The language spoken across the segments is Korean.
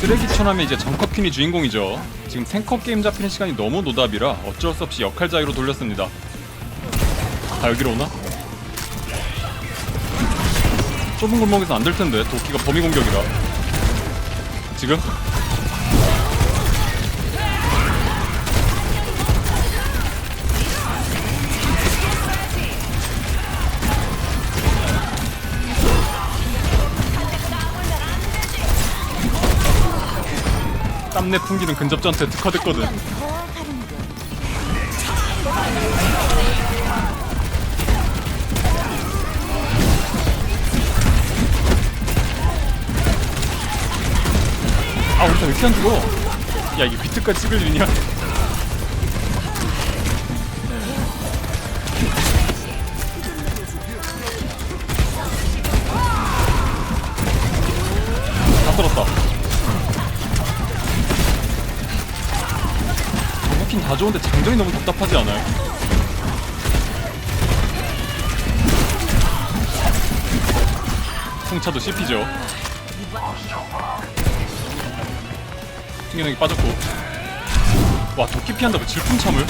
쓰레기천 하면 이제 정커퀸이 주인공이죠. 지금 탱커 게임 잡히는 시간이 너무 노답이라 어쩔 수 없이 역할 자유로 돌렸습니다. 아 여기로 오나? 좁은 골목에서 안 될 텐데 도끼가 범위 공격이라. 지금? 땀내 풍기는 근접전한테 특화됐거든. 아 우리 왜 이렇게 안 죽어? 야 이게 비트까지 찍을 일이냐? 다 썰었다. 정확히 다 좋은데 장전이 너무 답답하지 않아요? 홍차도 씹히죠. 튕겨내기 빠졌고. 와 도끼 피한다고 질풍 참을?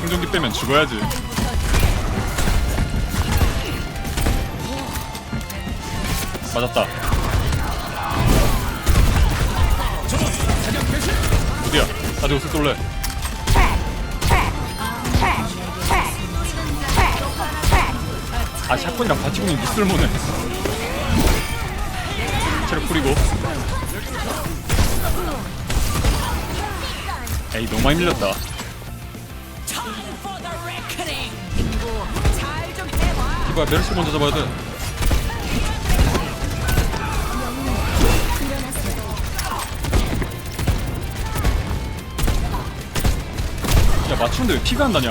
생존기 빼면 죽어야지. 맞았다. 어디야? 가지고 쏠래. 아 샷건이랑 바치공이 미쓸모네. 체력 뿌리고. 에이 너무 많이 밀렸다. 이봐 메르시 먼저 잡아야 돼. 야 맞추는데 왜 피가 안 나냐?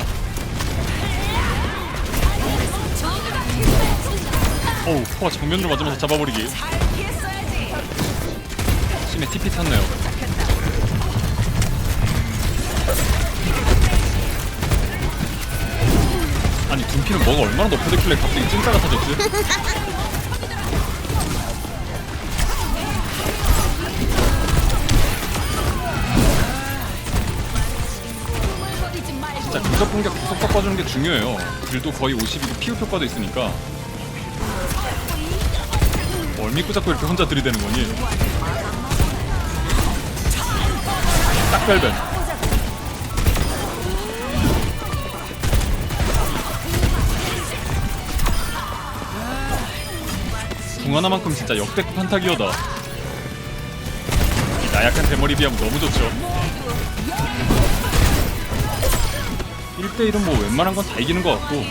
어우 코가 정면으로 맞으면서 잡아버리기 심해 TP 탔네요 아니 둔피는 뭐가 얼마나 높여졌길래 갑자기 찐따가 터졌지? 근접 공격 구속 바꿔주는 게 중요해요. 딜도 거의 50이고 피흡 효과도 있으니까. 뭘 믿고 자꾸 이렇게 혼자 들이대는 거니? 딱 별변. 궁 하나만큼 진짜 역대급 한타기어다. 이 나약한 대머리 비하면 너무 좋죠. 1대1은 뭐 웬만한 건 다 이기는 것 같고.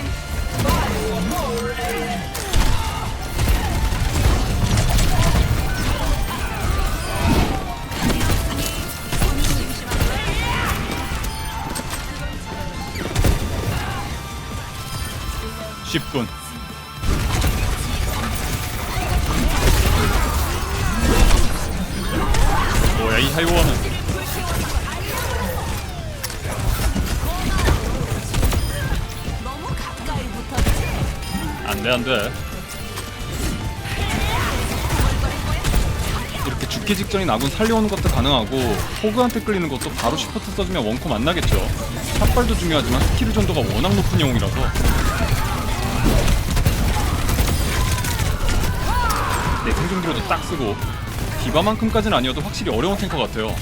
쉽군 뭐야 이 하이오와는 안돼 안돼. 이렇게 죽기 직전인 아군 살려오는 것도 가능하고 호그한테 끌리는 것도 바로 슈퍼트 써주면 원코 만나겠죠. 샷발도 중요하지만 스킬 전도가 워낙 높은 영웅이라서. 네 생존기로도 딱 쓰고. 디바만큼까지는 아니어도 확실히 어려운 탱커 같아요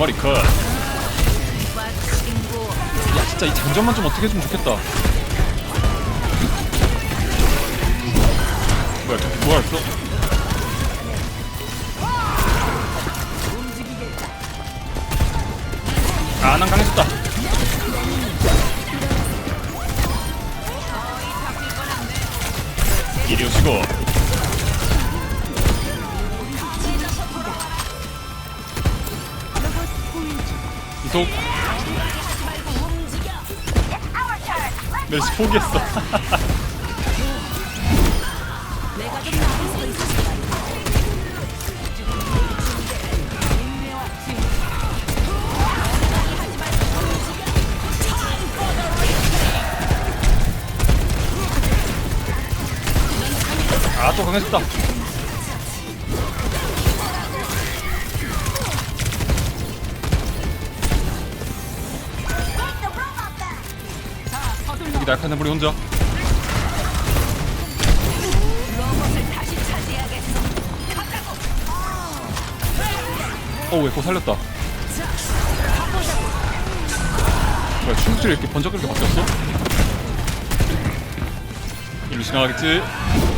머리 컷. 야 진짜 이 장전만 좀 어떻게 해주면 좋겠다. 뭐야 뭐야 또? 아난 강해졌다. 이리 오시고 이속. 멜시 포기했어 아또 강해졌다 여기 날카는 우리 혼자 어왜 고 살렸다 뭐야 충실이 이렇게 번쩍이렇게 바뀌었어? 일로 지나가겠지?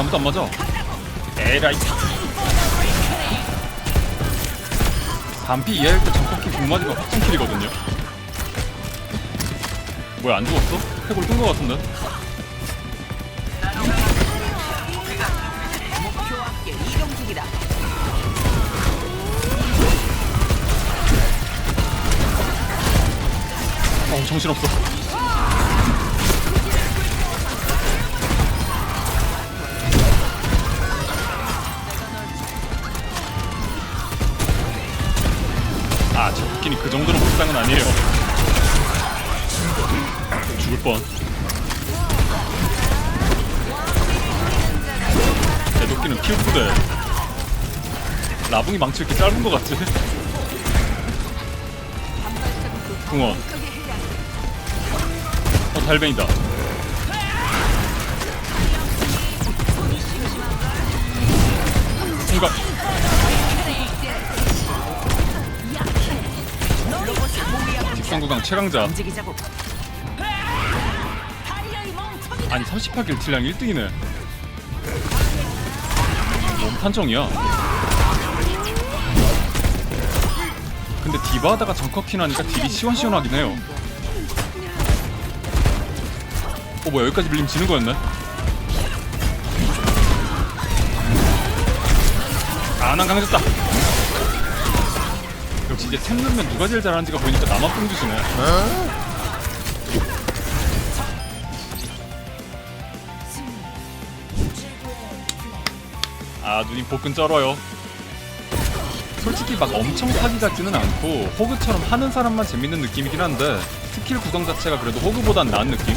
아무도 안 맞아 에라이 반피 이해할 때 정확히 공 맞으면 확정킬이거든요 뭐야 안 죽었어? 해골 뜬거 같은데? 어 정신없어 아저 웃기니 그 정도로 불쌍은 아니에요. 죽을 뻔. 대도끼는 킬프대 라붕이 망치 이렇게 짧은 거 같지? 궁원. 어 달벤이다. 공각 직선구강 최강자. 움직이자고. 아니 38킬 딜량 1등이네. 뭔 판정이야? 근데 디바 하다가 정커킨 하니까 딜이 시원시원하긴 해요. 어 뭐야 여기까지 밀리면 지는 거였네? 아난 강해졌다 이제 템 넣으면 누가 제일 잘하는지가 보이니까 나만 뽕주시네 아 눈이 복근 쩔어요 솔직히 막 엄청 사기 같지는 않고 호그처럼 하는 사람만 재밌는 느낌이긴 한데 스킬 구성 자체가 그래도 호그보단 나은 느낌?